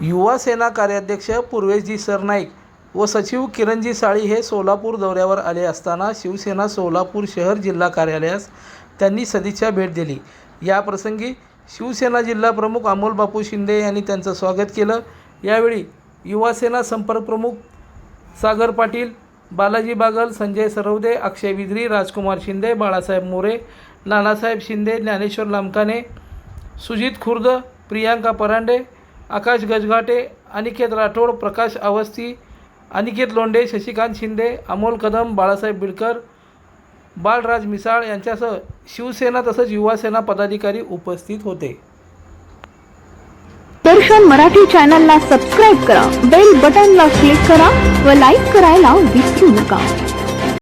युवा सेना कार्याध्यक्ष पूर्वेशजी सरनाईक व सचिव किरणजी साळी हे सोलापूर दौऱ्यावर आले असताना शिवसेना सोलापूर शहर जिल्हा कार्यालयास त्यांनी सदिच्छा भेट दिली. या प्रसंगी शिवसेना जिल्हा प्रमुख अमोल बापू शिंदे यांनी त्यांचं स्वागत केलं. यावेळी युवा सेना संपर्क प्रमुख सागर पाटील बालाजी बागल संजय सरवदे अक्षय विद्री राजकुमार शिंदे बाळासाहेब मोरे नानासाहेब शिंदे ज्ञानेश्वर लामकाने सुजित खुर्द प्रियांका परांडे आकाश गजघाटे अनिकेत राठोड प्रकाश अवस्थी अनिकेत लोंढे शशिकांत शिंदे अमोल कदम बाळासाहेब बिडकर बालराज मिसाळ यांच्यासह शिवसेना तसंच युवासेना पदाधिकारी उपस्थित होते. दर्शन मराठी चॅनलला सबस्क्राईब करा बेल बटनला क्लिक करा व लाईक करायला विसरू नका.